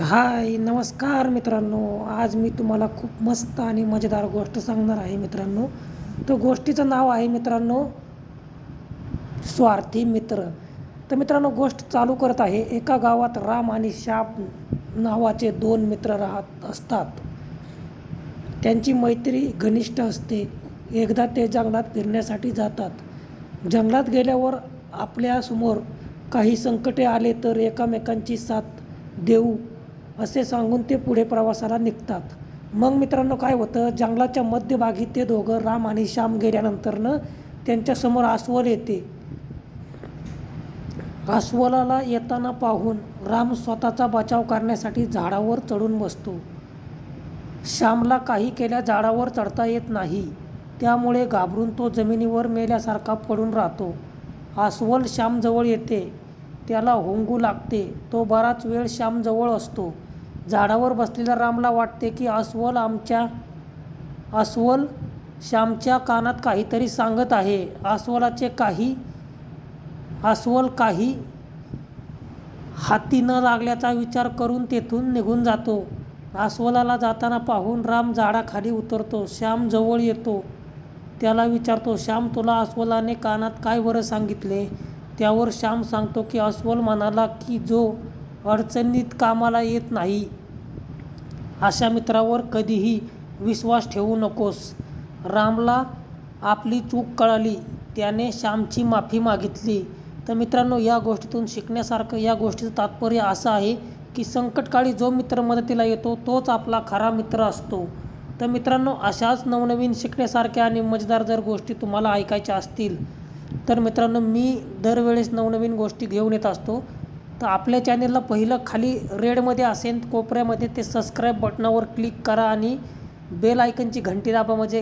हाय नमस्कार मित्रांनो. आज मी तुम्हाला खूप मस्त आणि मजेदार गोष्ट सांगणार आहे मित्रांनो. तर गोष्टीचं नाव आहे मित्रांनो स्वार्थी मित्र. तर मित्रांनो गोष्ट चालू करत आहे. एका गावात राम आणि शाप नावाचे दोन मित्र राहत असतात. त्यांची मैत्री घनिष्ठ असते. एकदा ते जंगलात फिरण्यासाठी जातात. जंगलात गेल्यावर आपल्यासमोर काही संकटे आले तर एकामेकांची साथ देऊ असे सांगून ते पुढे प्रवासाला निघतात. मग मित्रांनो काय होतं? जंगलाच्या मध्यभागी ते दोघं राम आणि श्याम गेल्यानंतरनं त्यांच्यासमोर अस्वल येते. अस्वलाला येताना पाहून राम स्वतःचा बचाव करण्यासाठी झाडावर चढून बसतो. श्यामला काही केल्या झाडावर चढता येत नाही. त्यामुळे घाबरून तो जमिनीवर मेल्यासारखा पडून राहतो. आस्वल श्यामजवळ येते. त्याला होंगू लागते. तो बराच वेळ श्यामजवळ असतो. झाडावर बसलेल्या रामला वाटते की अस्वल आमच्या अस्वल श्यामच्या कानात काहीतरी सांगत आहे. अस्वलाचे काही अस्वल काही हाती न लागल्याचा विचार करून तेथून निघून जातो. अस्वलाला जाताना पाहून राम झाडाखाली उतरतो. श्याम जवळ येतो. त्याला विचारतो श्याम तुला अस्वलाने कानात काय बरं सांगितले? त्यावर श्याम सांगतो की अस्वल म्हणाला की जो अडचणीत कामाला येत नाही. अशा मित्रावर कधीही विश्वास ठेवू नकोस. रामला आपली चूक कळाली. त्याने श्यामची माफी मागितली. तर मित्रांनो या गोष्टीतून शिकण्यासारखं या गोष्टीचं तात्पर्य असं आहे की संकटकाळी जो मित्र मदतीला येतो तोच आपला खरा मित्र असतो. तर मित्रांनो अशाच नवनवीन शिकण्यासारख्या आणि मजेदार जर गोष्टी तुम्हाला ऐकायच्या असतील तर मित्रांनो मी दरवेळेस नवनवीन गोष्टी घेऊन येत असतो. तर आपल्या चॅनेलला पहिलं खाली रेडमध्ये असेल कोपऱ्यामध्ये ते सबस्क्राईब बटनावर क्लिक करा आणि बेल आयकनची घंटी दाबा म्हणजे